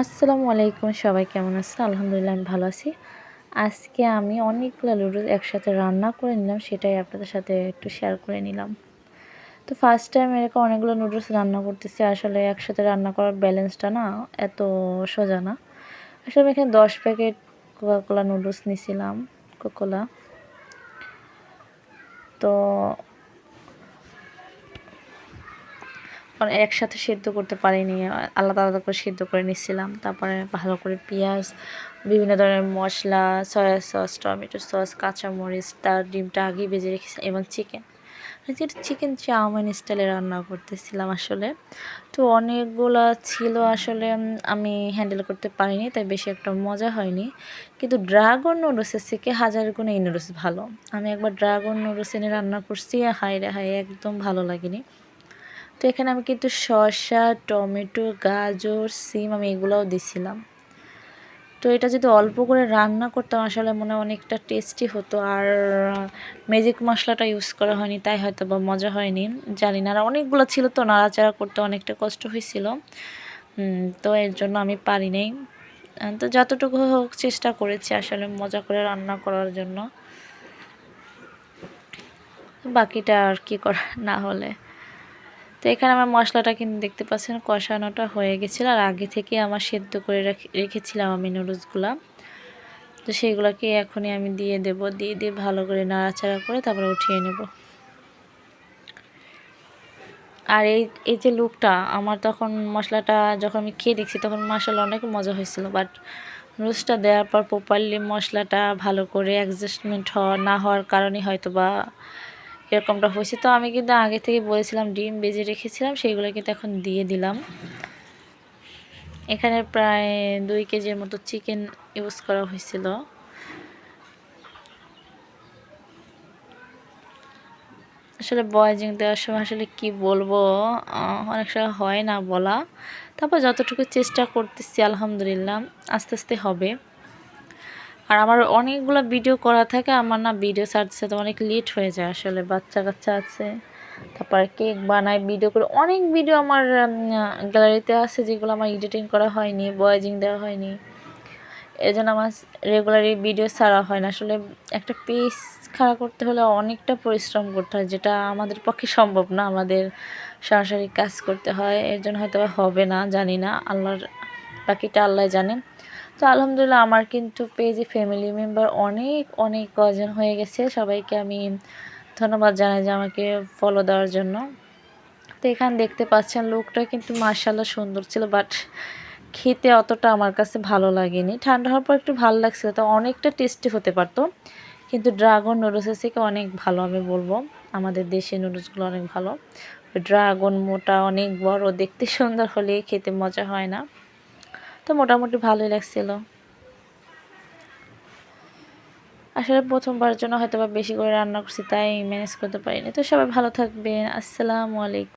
আসসালামু আলাইকুম, সবাই কেমন আছেন? আলহামদুলিল্লাহ আমি ভালো আছি। আজকে আমি অনেকগুলো লুডুস একসাথে রান্না করে নিলাম, সেটাই আপনাদের সাথে একটু শেয়ার করে নিলাম। তো ফার্স্ট টাইম এরকম অনেকগুলো নুডলস রান্না করতেছি, আসলে একসাথে রান্না করার ব্যালেন্সটা না এত সোজা না। আসলে আমি এখানে দশ প্যাকেট কোকাকোলা নুডলস নিয়েছিলাম কোকোলা তো একসাথে সেদ্ধ করতে পারিনি, আলাদা আলাদা করে সেদ্ধ করে নিচ্ছিলাম। তারপরে ভালো করে পেঁয়াজ, বিভিন্ন ধরনের মশলা সয়া সস টমেটো সস কাঁচামরিচ, তার ডিমটা আগেই ভেজে রেখেছিলাম এবং চিকেন যেটা চিকেন চাউমিন স্টাইলে রান্না করতেছিলাম আসলে। তো অনেকগুলো ছিল আসলে আমি হ্যান্ডেল করতে পারিনি, তাই বেশি একটা মজা হয়নি। কিন্তু ড্রাগন নুডলসের থেকে হাজার গুণে এই নুডলস ভালো। আমি একবার ড্রাগন নুডলস এনে রান্না করছি হাই রে হাই একদম ভালো লাগেনি। তো এখানে আমি কিন্তু শসা, টমেটো, গাজর, সিম আমি এগুলোও দিছিলাম। তো এটা যদি অল্প করে রান্না করতাম, আসলে মনে অনেকটা টেস্টি হতো। আর ম্যাজিক মশলাটা ইউজ করা হয়নি, তাই হয়তো বা মজা হয়নি। জানি না, আর অনেকগুলো ছিল তো, নাড়াচাড়া করতে অনেকটা কষ্ট হয়েছিল। তো এর জন্য আমি পারি নাই। তো যতটুকু হোক চেষ্টা করেছি আসলে মজা করে রান্না করার জন্য। বাকিটা আর কি করা না হলে। তো এখানে আমার মশলাটা কিন্তু দেখতে পাচ্ছেন কষানোটা হয়ে গেছিল আর আগে থেকে আমার সেদ্ধ করে রেখেছিলাম আমি নুডলসগুলো। তো সেইগুলোকে এখনই আমি দিয়ে দেব, দিয়ে দিয়ে ভালো করে নাড়াচাড়া করে তারপরে উঠিয়ে নেব। আর এই এই যে লুকটা আমার তখন মশলাটা যখন আমি খেয়ে দেখছি তখন মশলা অনেক মজা হয়েছিল, বাট নুডলসটা দেওয়ার পর প্রপারলি মশলাটা ভালো করে অ্যাডজাস্টমেন্ট হওয়া না হওয়ার কারণে হয়তো বা এরকমটা হয়েছে। তো আমি কিন্তু আগে থেকে বলেছিলাম, ডিম বেজে রেখেছিলাম, সেইগুলো কিন্তু এখন দিয়ে দিলাম। এখানে প্রায় দুই কেজির মতো চিকেন ইউজ করা হয়েছিল। আসলে বয়েজিং দেওয়ার সময় আসলে কি বলব অনেক সময় হয় না বলা। তারপর যতটুকু চেষ্টা করতেছি, আলহামদুলিল্লাহ, আস্তে আস্তে হবে। আর আমার অনেকগুলো ভিডিও করা থাকে, আমার না ভিডিও ছাড়তে তো অনেক লেট হয়ে যায় আসলে, বাচ্চা কাচ্চা আছে। তারপর কেক বানাই ভিডিও করে, অনেক ভিডিও আমার গ্যালারিতে আছে যেগুলো আমার এডিটিং করা হয়নি বয়েজিং দেওয়া হয়নি। এই জন্য আমার রেগুলারই ভিডিও ছাড়া হয় না। আসলে একটা পেজ খাড়া করতে হলে অনেকটা পরিশ্রম করতে হয়, যেটা আমাদের পক্ষে সম্ভব না, আমাদের সাংসারিক কাজ করতে হয়। এর জন্য হয়তো হবে না, জানি না, আল্লাহর বাকিটা আল্লাহ জানেন তো আলহামদুলিল্লাহ আমার কিন্তু পেজে ফ্যামিলি মেম্বার অনেক অনেক কজন হয়ে গেছে। সবাইকে আমি ধন্যবাদ জানাই যে আমাকে ফলো দেওয়ার জন্য। তো এখানে দেখতে পাচ্ছেন লোকটা কিন্তু মার্শাল্লাহ সুন্দর ছিল বাট খেতে অতটা আমার কাছে ভালো লাগেনি। ঠান্ডা হওয়ার পর একটু ভালো লাগছিল, তো অনেকটা টেস্টি হতে পারতো। কিন্তু ড্রাগন নুডলসের থেকে অনেক ভালো আমি বলব। আমাদের দেশি নুডলসগুলো অনেক ভালো। ড্রাগন মোটা অনেক বড়, দেখতে সুন্দর হলে খেতে মজা হয় না। তো মোটামুটি ভালোই লাগছিল। আসলে প্রথমবার জন্য হয়তো বা বেশি করে রান্না করছি, তাই ম্যানেজ করতে পারিনি। তো সবাই ভালো থাকবেন। আসসালামু আলাইকুম।